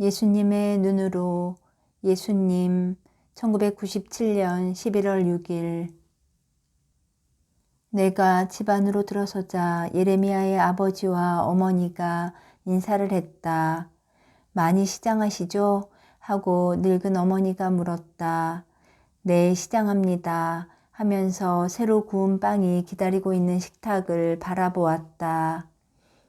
예수님의 눈으로 예수님 1997년 11월 6일 내가 집 안으로 들어서자 예레미야의 아버지와 어머니가 인사를 했다. 많이 시장하시죠? 하고 늙은 어머니가 물었다. 네, 시장합니다. 하면서 새로 구운 빵이 기다리고 있는 식탁을 바라보았다.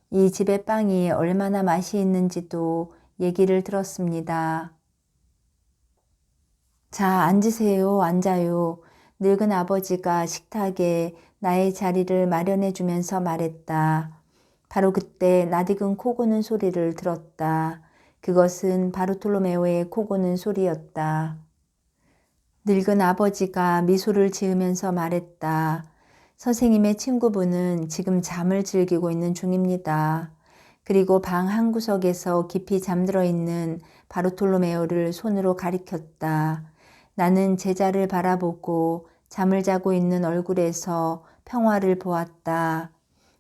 이 집의 빵이 얼마나 맛이 있는지도 얘기를 들었습니다. 자, 앉으세요. 앉아요. 늙은 아버지가 식탁에 나의 자리를 마련해 주면서 말했다. 바로 그때 낯익은 코 고는 소리를 들었다. 그것은 바르톨로메오의 코 고는 소리였다. 늙은 아버지가 미소를 지으면서 말했다. 선생님의 친구분은 지금 잠을 즐기고 있는 중입니다. 그리고 방 한 구석에서 깊이 잠들어 있는 바르톨로메오를 손으로 가리켰다. 나는 제자를 바라보고 잠을 자고 있는 얼굴에서 평화를 보았다.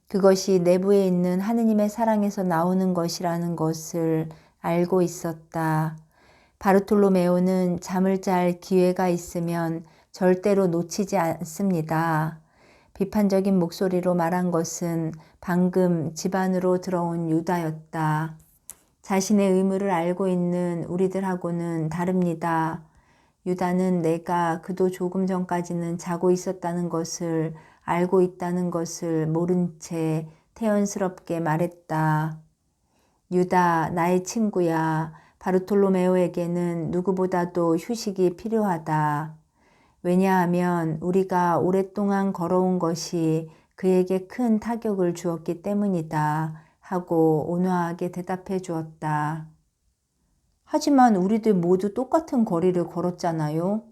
그것이 내부에 있는 하느님의 사랑에서 나오는 것이라는 것을 알고 있었다. 바르톨로메오는 잠을 잘 기회가 있으면 절대로 놓치지 않습니다. 비판적인 목소리로 말한 것은 방금 집안으로 들어온 유다였다. 자신의 의무를 알고 있는 우리들하고는 다릅니다. 유다는 내가 그도 조금 전까지는 자고 있었다는 것을 알고 있다는 것을 모른 채 태연스럽게 말했다. 유다, 나의 친구야. 바르톨로메오에게는 누구보다도 휴식이 필요하다. 왜냐하면 우리가 오랫동안 걸어온 것이 그에게 큰 타격을 주었기 때문이다. 하고 온화하게 대답해 주었다. 하지만 우리들 모두 똑같은 거리를 걸었잖아요.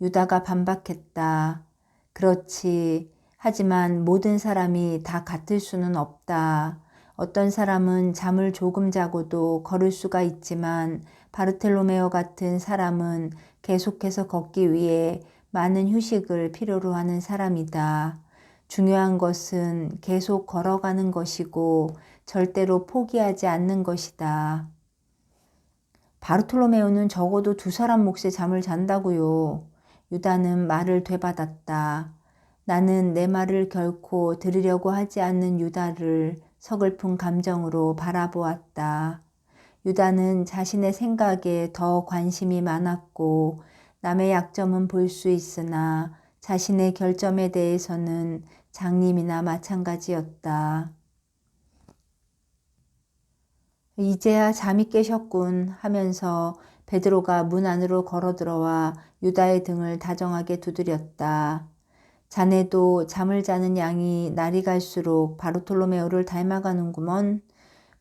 유다가 반박했다. 그렇지. 하지만 모든 사람이 다 같을 수는 없다. 어떤 사람은 잠을 조금 자고도 걸을 수가 있지만 바르텔로메오 같은 사람은 계속해서 걷기 위해 많은 휴식을 필요로 하는 사람이다. 중요한 것은 계속 걸어가는 것이고 절대로 포기하지 않는 것이다. 바르톨로메오는 적어도 두 사람 몫의 잠을 잔다고요. 유다는 말을 되받았다. 나는 내 말을 결코 들으려고 하지 않는 유다를 서글픈 감정으로 바라보았다. 유다는 자신의 생각에 더 관심이 많았고 남의 약점은 볼 수 있으나 자신의 결점에 대해서는 장님이나 마찬가지였다. 이제야 잠이 깨셨군 하면서 베드로가 문 안으로 걸어 들어와 유다의 등을 다정하게 두드렸다. 자네도 잠을 자는 양이 날이 갈수록 바르톨로메오를 닮아가는구먼.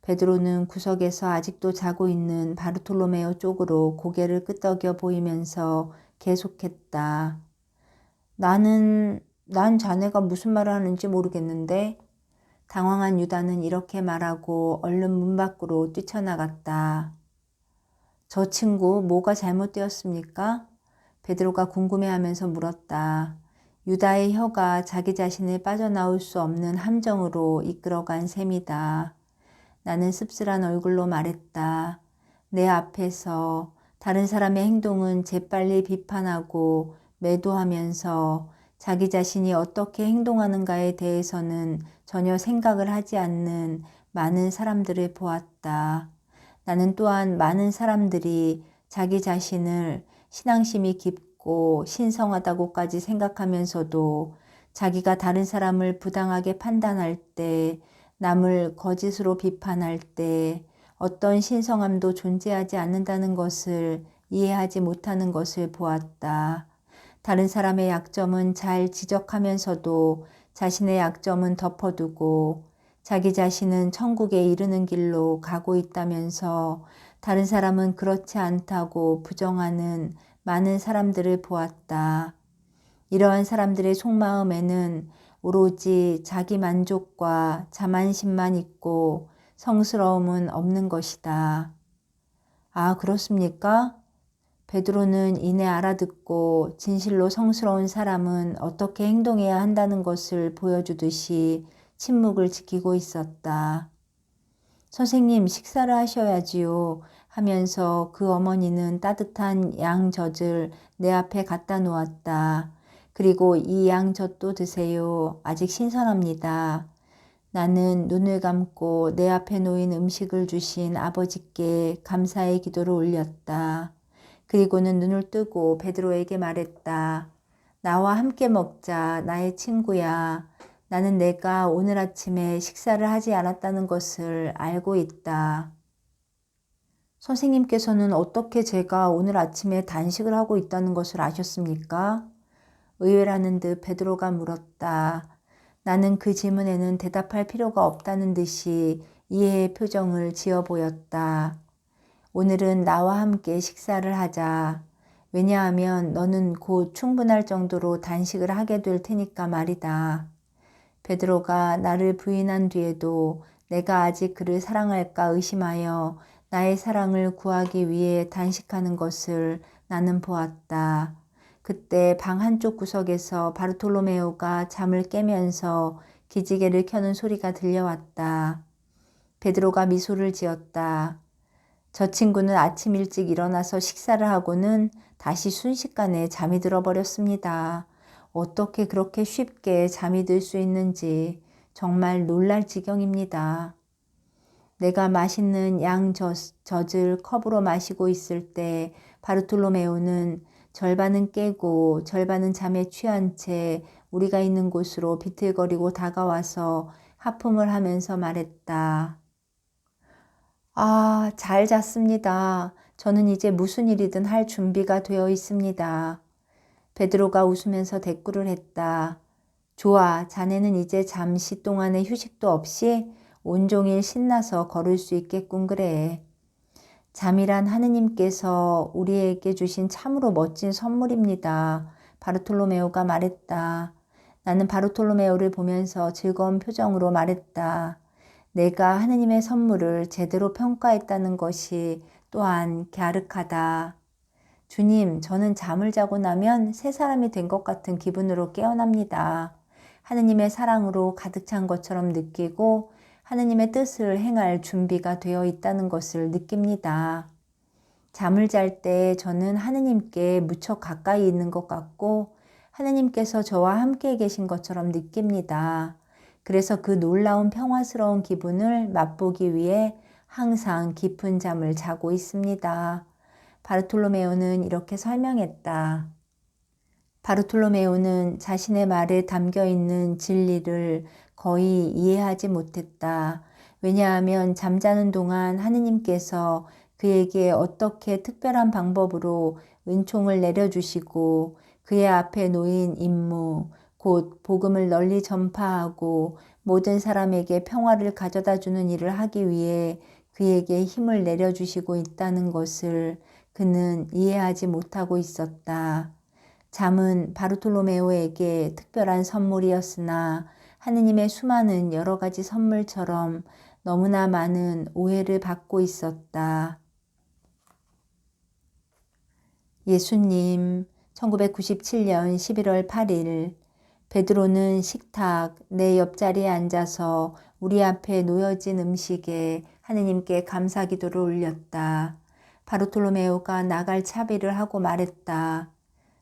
베드로는 구석에서 아직도 자고 있는 바르톨로메오 쪽으로 고개를 끄덕여 보이면서 계속했다. 나는, 난 자네가 무슨 말을 하는지 모르겠는데. 당황한 유다는 이렇게 말하고 얼른 문 밖으로 뛰쳐나갔다. 저 친구 뭐가 잘못되었습니까? 베드로가 궁금해하면서 물었다. 유다의 혀가 자기 자신을 빠져나올 수 없는 함정으로 이끌어간 셈이다. 나는 씁쓸한 얼굴로 말했다. 내 앞에서 다른 사람의 행동은 재빨리 비판하고 매도하면서 자기 자신이 어떻게 행동하는가에 대해서는 전혀 생각을 하지 않는 많은 사람들을 보았다. 나는 또한 많은 사람들이 자기 자신을 신앙심이 깊고 신성하다고까지 생각하면서도 자기가 다른 사람을 부당하게 판단할 때, 남을 거짓으로 비판할 때 어떤 신성함도 존재하지 않는다는 것을 이해하지 못하는 것을 보았다. 다른 사람의 약점은 잘 지적하면서도 자신의 약점은 덮어두고 자기 자신은 천국에 이르는 길로 가고 있다면서 다른 사람은 그렇지 않다고 부정하는 많은 사람들을 보았다. 이러한 사람들의 속마음에는 오로지 자기 만족과 자만심만 있고 성스러움은 없는 것이다. 아, 그렇습니까? 베드로는 이내 알아듣고 진실로 성스러운 사람은 어떻게 행동해야 한다는 것을 보여주듯이 침묵을 지키고 있었다. 선생님, 식사를 하셔야지요. 하면서 그 어머니는 따뜻한 양 젖을 내 앞에 갖다 놓았다. 그리고 이 양젖도 드세요. 아직 신선합니다. 나는 눈을 감고 내 앞에 놓인 음식을 주신 아버지께 감사의 기도를 올렸다. 그리고는 눈을 뜨고 베드로에게 말했다. 나와 함께 먹자, 나의 친구야. 나는 내가 오늘 아침에 식사를 하지 않았다는 것을 알고 있다. 선생님께서는 어떻게 제가 오늘 아침에 단식을 하고 있다는 것을 아셨습니까? 의외라는 듯 베드로가 물었다. 나는 그 질문에는 대답할 필요가 없다는 듯이 이해의 표정을 지어 보였다. 오늘은 나와 함께 식사를 하자. 왜냐하면 너는 곧 충분할 정도로 단식을 하게 될 테니까 말이다. 베드로가 나를 부인한 뒤에도 내가 아직 그를 사랑할까 의심하여 나의 사랑을 구하기 위해 단식하는 것을 나는 보았다. 그때 방 한쪽 구석에서 바르톨로메오가 잠을 깨면서 기지개를 켜는 소리가 들려왔다. 베드로가 미소를 지었다. 저 친구는 아침 일찍 일어나서 식사를 하고는 다시 순식간에 잠이 들어버렸습니다. 어떻게 그렇게 쉽게 잠이 들 수 있는지 정말 놀랄 지경입니다. 내가 맛있는 양젖을 컵으로 마시고 있을 때 바르톨로메오는 절반은 깨고 절반은 잠에 취한 채 우리가 있는 곳으로 비틀거리고 다가와서 하품을 하면서 말했다. 아, 잘 잤습니다. 저는 이제 무슨 일이든 할 준비가 되어 있습니다. 베드로가 웃으면서 대꾸를 했다. 좋아, 자네는 이제 잠시 동안의 휴식도 없이 온종일 신나서 걸을 수 있겠군 그래. 잠이란 하느님께서 우리에게 주신 참으로 멋진 선물입니다. 바르톨로메오가 말했다. 나는 바르톨로메오를 보면서 즐거운 표정으로 말했다. 내가 하느님의 선물을 제대로 평가했다는 것이 또한 갸륵하다. 주님, 저는 잠을 자고 나면 새 사람이 된 것 같은 기분으로 깨어납니다. 하느님의 사랑으로 가득 찬 것처럼 느끼고 하느님의 뜻을 행할 준비가 되어 있다는 것을 느낍니다. 잠을 잘 때 저는 하느님께 무척 가까이 있는 것 같고 하느님께서 저와 함께 계신 것처럼 느낍니다. 그래서 그 놀라운 평화스러운 기분을 맛보기 위해 항상 깊은 잠을 자고 있습니다. 바르톨로메오는 이렇게 설명했다. 바르톨로메오는 자신의 말에 담겨 있는 진리를 거의 이해하지 못했다. 왜냐하면 잠자는 동안 하느님께서 그에게 어떻게 특별한 방법으로 은총을 내려주시고 그의 앞에 놓인 임무, 곧 복음을 널리 전파하고 모든 사람에게 평화를 가져다 주는 일을 하기 위해 그에게 힘을 내려주시고 있다는 것을 그는 이해하지 못하고 있었다. 잠은 바르톨로메오에게 특별한 선물이었으나 하느님의 수많은 여러 가지 선물처럼 너무나 많은 오해를 받고 있었다. 예수님, 1997년 11월 8일 베드로는 식탁 내 옆자리에 앉아서 우리 앞에 놓여진 음식에 하느님께 감사 기도를 올렸다. 바르톨로메오가 나갈 차비를 하고 말했다.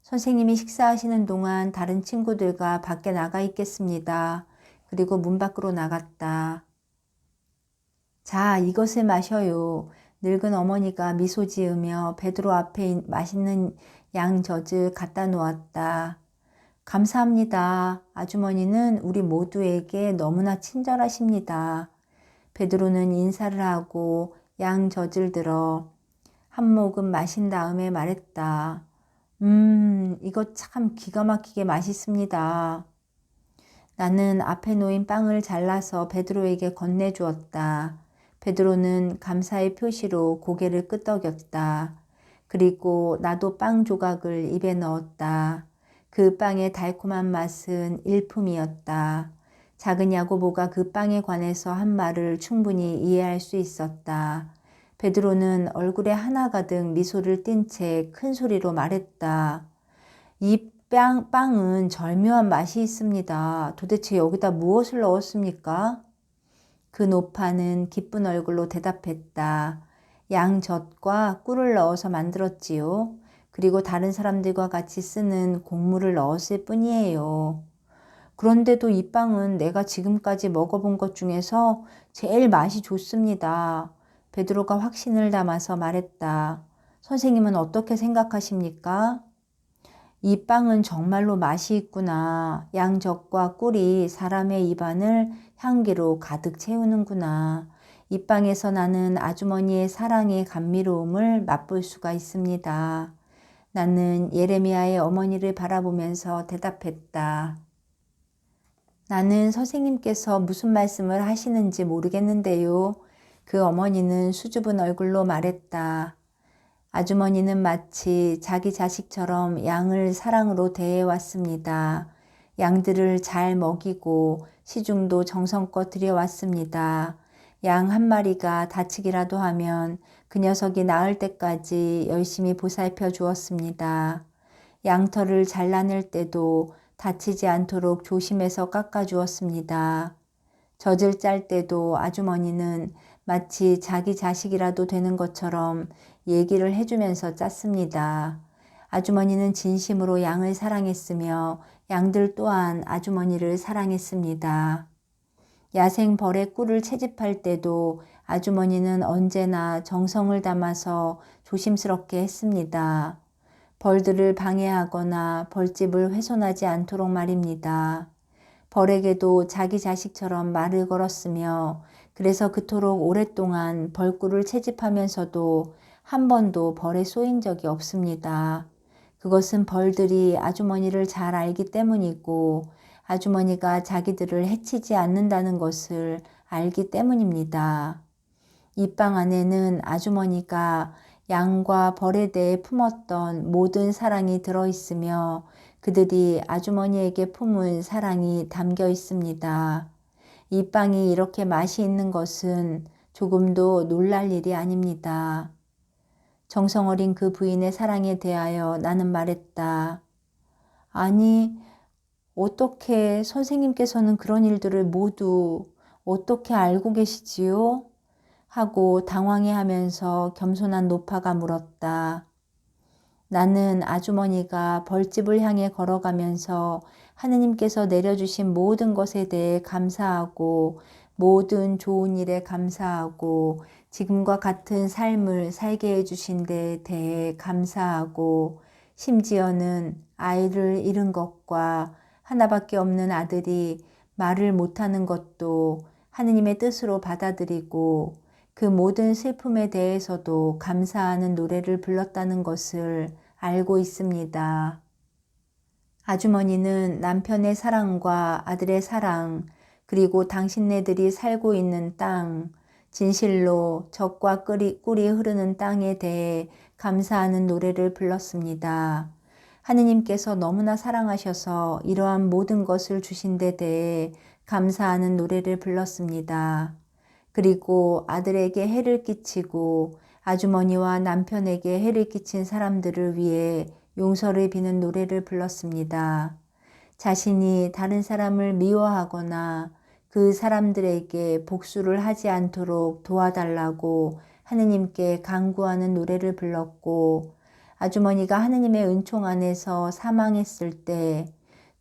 선생님이 식사하시는 동안 다른 친구들과 밖에 나가 있겠습니다. 그리고 문 밖으로 나갔다. 자, 이것을 마셔요. 늙은 어머니가 미소 지으며 베드로 앞에 맛있는 양 젖을 갖다 놓았다. 감사합니다. 아주머니는 우리 모두에게 너무나 친절하십니다. 베드로는 인사를 하고 양 젖을 들어 한 모금 마신 다음에 말했다. 음, 이거 참 기가 막히게 맛있습니다. 나는 앞에 놓인 빵을 잘라서 베드로에게 건네주었다. 베드로는 감사의 표시로 고개를 끄덕였다. 그리고 나도 빵 조각을 입에 넣었다. 그 빵의 달콤한 맛은 일품이었다. 작은 야고보가 그 빵에 관해서 한 말을 충분히 이해할 수 있었다. 베드로는 얼굴에 하나 가득 미소를 띤 채 큰 소리로 말했다. 이 빵, 빵은 절묘한 맛이 있습니다. 도대체 여기다 무엇을 넣었습니까? 그 노파는 기쁜 얼굴로 대답했다. 양젖과 꿀을 넣어서 만들었지요. 그리고 다른 사람들과 같이 쓰는 곡물을 넣었을 뿐이에요. 그런데도 이 빵은 내가 지금까지 먹어본 것 중에서 제일 맛이 좋습니다. 베드로가 확신을 담아서 말했다. 선생님은 어떻게 생각하십니까? 이 빵은 정말로 맛이 있구나. 양적과 꿀이 사람의 입안을 향기로 가득 채우는구나. 이 빵에서 나는 아주머니의 사랑의 감미로움을 맛볼 수가 있습니다. 나는 예레미야의 어머니를 바라보면서 대답했다. 나는 선생님께서 무슨 말씀을 하시는지 모르겠는데요. 그 어머니는 수줍은 얼굴로 말했다. 아주머니는 마치 자기 자식처럼 양을 사랑으로 대해왔습니다. 양들을 잘 먹이고 시중도 정성껏 들여왔습니다. 양 한 마리가 다치기라도 하면 그 녀석이 나을 때까지 열심히 보살펴 주었습니다. 양털을 잘라낼 때도 다치지 않도록 조심해서 깎아 주었습니다. 젖을 짤 때도 아주머니는 마치 자기 자식이라도 되는 것처럼 얘기를 해주면서 짰습니다. 아주머니는 진심으로 양을 사랑했으며 양들 또한 아주머니를 사랑했습니다. 야생 벌의 꿀을 채집할 때도 아주머니는 언제나 정성을 담아서 조심스럽게 했습니다. 벌들을 방해하거나 벌집을 훼손하지 않도록 말입니다. 벌에게도 자기 자식처럼 말을 걸었으며 그래서 그토록 오랫동안 벌꿀을 채집하면서도 한 번도 벌에 쏘인 적이 없습니다. 그것은 벌들이 아주머니를 잘 알기 때문이고 아주머니가 자기들을 해치지 않는다는 것을 알기 때문입니다. 이빵 안에는 아주머니가 양과 벌에 대해 품었던 모든 사랑이 들어 있으며 그들이 아주머니에게 품은 사랑이 담겨 있습니다. 이 빵이 이렇게 맛이 있는 것은 조금도 놀랄 일이 아닙니다. 정성 어린 그 부인의 사랑에 대하여 나는 말했다. 아니, 어떻게 선생님께서는 그런 일들을 모두 어떻게 알고 계시지요? 하고 당황해 하면서 겸손한 노파가 물었다. 나는 아주머니가 벌집을 향해 걸어가면서 하느님께서 내려주신 모든 것에 대해 감사하고 모든 좋은 일에 감사하고 지금과 같은 삶을 살게 해주신 데 대해 감사하고 심지어는 아이를 잃은 것과 하나밖에 없는 아들이 말을 못하는 것도 하느님의 뜻으로 받아들이고 그 모든 슬픔에 대해서도 감사하는 노래를 불렀다는 것을 알고 있습니다. 아주머니는 남편의 사랑과 아들의 사랑, 그리고 당신네들이 살고 있는 땅, 진실로 적과 꿀이, 꿀이 흐르는 땅에 대해 감사하는 노래를 불렀습니다. 하느님께서 너무나 사랑하셔서 이러한 모든 것을 주신 데 대해 감사하는 노래를 불렀습니다. 그리고 아들에게 해를 끼치고 아주머니와 남편에게 해를 끼친 사람들을 위해 용서를 비는 노래를 불렀습니다. 자신이 다른 사람을 미워하거나 그 사람들에게 복수를 하지 않도록 도와달라고 하느님께 강구하는 노래를 불렀고 아주머니가 하느님의 은총 안에서 사망했을 때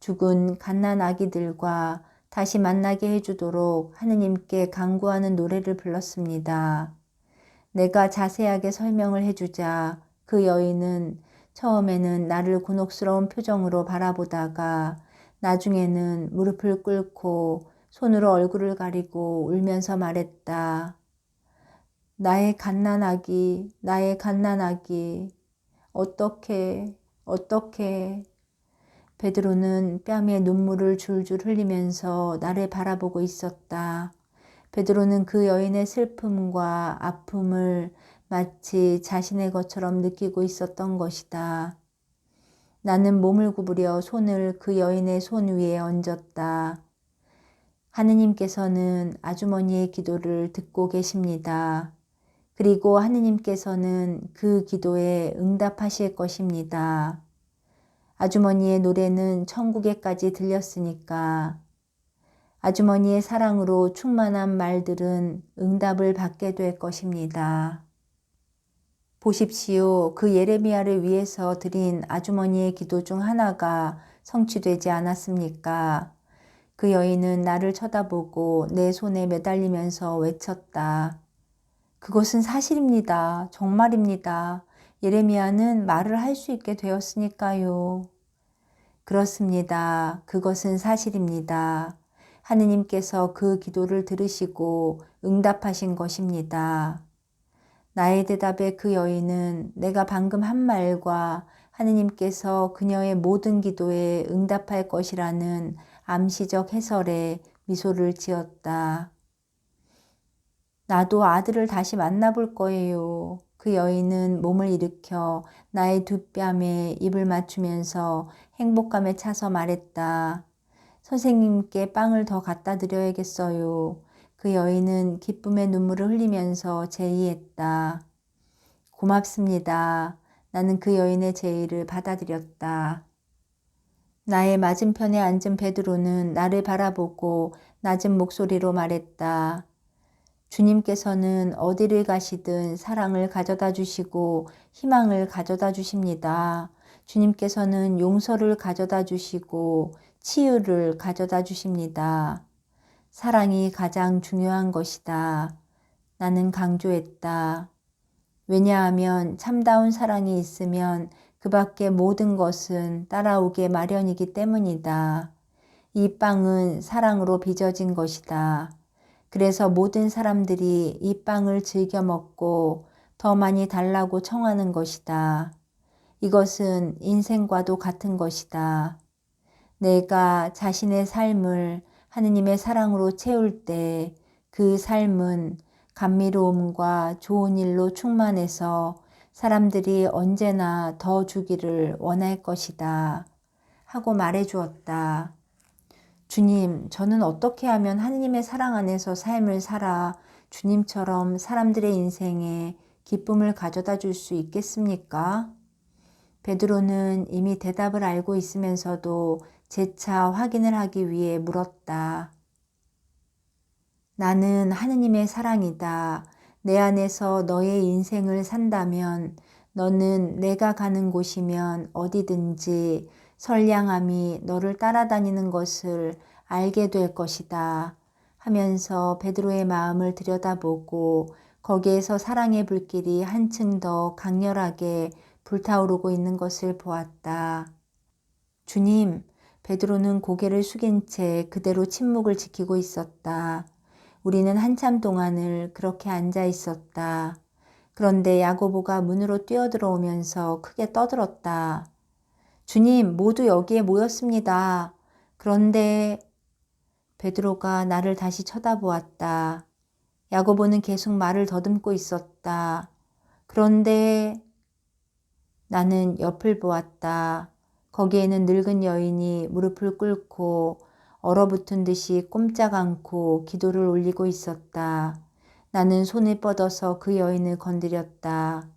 죽은 갓난 아기들과 다시 만나게 해주도록 하느님께 강구하는 노래를 불렀습니다. 내가 자세하게 설명을 해주자 그 여인은 처음에는 나를 곤혹스러운 표정으로 바라보다가 나중에는 무릎을 꿇고 손으로 얼굴을 가리고 울면서 말했다. 나의 갓난아기, 나의 갓난아기, 어떻게, 어떻게. 베드로는 뺨에 눈물을 줄줄 흘리면서 나를 바라보고 있었다. 베드로는 그 여인의 슬픔과 아픔을 마치 자신의 것처럼 느끼고 있었던 것이다. 나는 몸을 구부려 손을 그 여인의 손 위에 얹었다. 하느님께서는 아주머니의 기도를 듣고 계십니다. 그리고 하느님께서는 그 기도에 응답하실 것입니다. 아주머니의 노래는 천국에까지 들렸으니까 아주머니의 사랑으로 충만한 말들은 응답을 받게 될 것입니다. 보십시오. 그 예레미야를 위해서 드린 아주머니의 기도 중 하나가 성취되지 않았습니까? 그 여인은 나를 쳐다보고 내 손에 매달리면서 외쳤다. 그것은 사실입니다. 정말입니다. 예레미야는 말을 할 수 있게 되었으니까요. 그렇습니다. 그것은 사실입니다. 하느님께서 그 기도를 들으시고 응답하신 것입니다. 나의 대답에 그 여인은 내가 방금 한 말과 하느님께서 그녀의 모든 기도에 응답할 것이라는 암시적 해설에 미소를 지었다. 나도 아들을 다시 만나볼 거예요. 그 여인은 몸을 일으켜 나의 두 뺨에 입을 맞추면서 행복감에 차서 말했다. 선생님께 빵을 더 갖다 드려야겠어요. 그 여인은 기쁨의 눈물을 흘리면서 제의했다. 고맙습니다. 나는 그 여인의 제의를 받아들였다. 나의 맞은편에 앉은 베드로는 나를 바라보고 낮은 목소리로 말했다. 주님께서는 어디를 가시든 사랑을 가져다 주시고 희망을 가져다 주십니다. 주님께서는 용서를 가져다 주시고 치유를 가져다 주십니다. 사랑이 가장 중요한 것이다. 나는 강조했다. 왜냐하면 참다운 사랑이 있으면 그 밖의 모든 것은 따라오게 마련이기 때문이다. 이 빵은 사랑으로 빚어진 것이다. 그래서 모든 사람들이 이 빵을 즐겨 먹고 더 많이 달라고 청하는 것이다. 이것은 인생과도 같은 것이다. 내가 자신의 삶을 하느님의 사랑으로 채울 때 그 삶은 감미로움과 좋은 일로 충만해서 사람들이 언제나 더 주기를 원할 것이다. 하고 말해 주었다. 주님, 저는 어떻게 하면 하느님의 사랑 안에서 삶을 살아 주님처럼 사람들의 인생에 기쁨을 가져다 줄 수 있겠습니까? 베드로는 이미 대답을 알고 있으면서도 재차 확인을 하기 위해 물었다. 나는 하느님의 사랑이다. 내 안에서 너의 인생을 산다면 너는 내가 가는 곳이면 어디든지 선량함이 너를 따라다니는 것을 알게 될 것이다. 하면서 베드로의 마음을 들여다보고 거기에서 사랑의 불길이 한층 더 강렬하게 불타오르고 있는 것을 보았다. 주님, 베드로는 고개를 숙인 채 그대로 침묵을 지키고 있었다. 우리는 한참 동안을 그렇게 앉아 있었다. 그런데 야고보가 문으로 뛰어들어오면서 크게 떠들었다. 주님, 모두 여기에 모였습니다. 그런데 베드로가 나를 다시 쳐다보았다. 야고보는 계속 말을 더듬고 있었다. 그런데 나는 옆을 보았다. 거기에는 늙은 여인이 무릎을 꿇고 얼어붙은 듯이 꼼짝 않고 기도를 올리고 있었다. 나는 손을 뻗어서 그 여인을 건드렸다.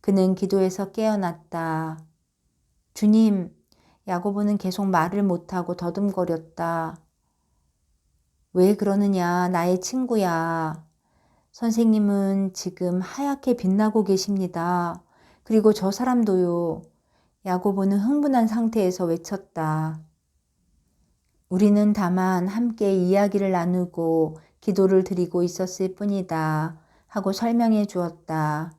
그는 기도에서 깨어났다. 주님, 야고보는 계속 말을 못하고 더듬거렸다. 왜 그러느냐, 나의 친구야. 선생님은 지금 하얗게 빛나고 계십니다. 그리고 저 사람도요. 야고보는 흥분한 상태에서 외쳤다. 우리는 다만 함께 이야기를 나누고 기도를 드리고 있었을 뿐이다. 하고 설명해 주었다.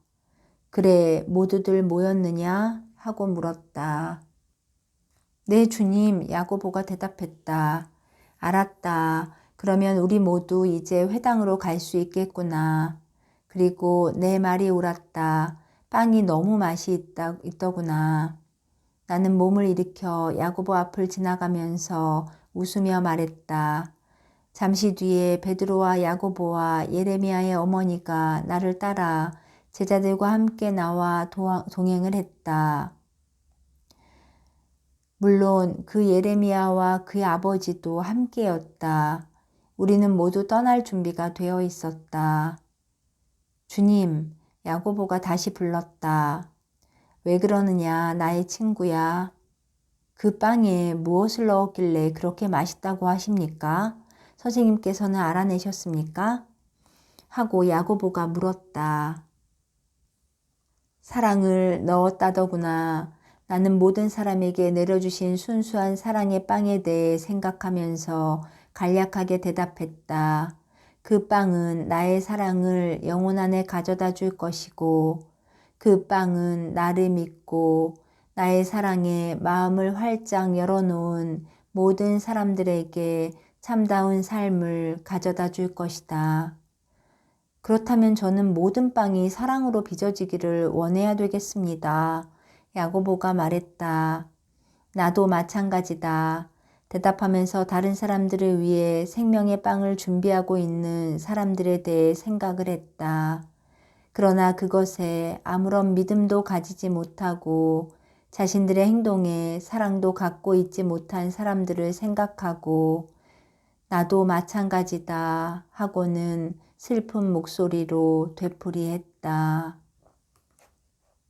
그래, 모두들 모였느냐? 하고 물었다. 네, 주님, 야고보가 대답했다. 알았다. 그러면 우리 모두 이제 회당으로 갈 수 있겠구나. 그리고 내 말이 옳았다. 빵이 너무 맛이 있다, 있더구나. 나는 몸을 일으켜 야고보 앞을 지나가면서 웃으며 말했다. 잠시 뒤에 베드로와 야고보와 예레미야의 어머니가 나를 따라 제자들과 함께 나와 동행을 했다. 물론 그 예레미야와 그의 아버지도 함께였다. 우리는 모두 떠날 준비가 되어 있었다. 주님, 야고보가 다시 불렀다. 왜 그러느냐, 나의 친구야. 그 빵에 무엇을 넣었길래 그렇게 맛있다고 하십니까? 선생님께서는 알아내셨습니까? 하고 야고보가 물었다. 사랑을 넣었다더구나. 나는 모든 사람에게 내려주신 순수한 사랑의 빵에 대해 생각하면서 간략하게 대답했다. 그 빵은 나의 사랑을 영혼 안에 가져다 줄 것이고, 그 빵은 나를 믿고 나의 사랑에 마음을 활짝 열어놓은 모든 사람들에게 참다운 삶을 가져다 줄 것이다. 그렇다면 저는 모든 빵이 사랑으로 빚어지기를 원해야 되겠습니다. 야고보가 말했다. 나도 마찬가지다. 대답하면서 다른 사람들을 위해 생명의 빵을 준비하고 있는 사람들에 대해 생각을 했다. 그러나 그것에 아무런 믿음도 가지지 못하고 자신들의 행동에 사랑도 갖고 있지 못한 사람들을 생각하고 나도 마찬가지다 하고는 슬픈 목소리로 되풀이했다.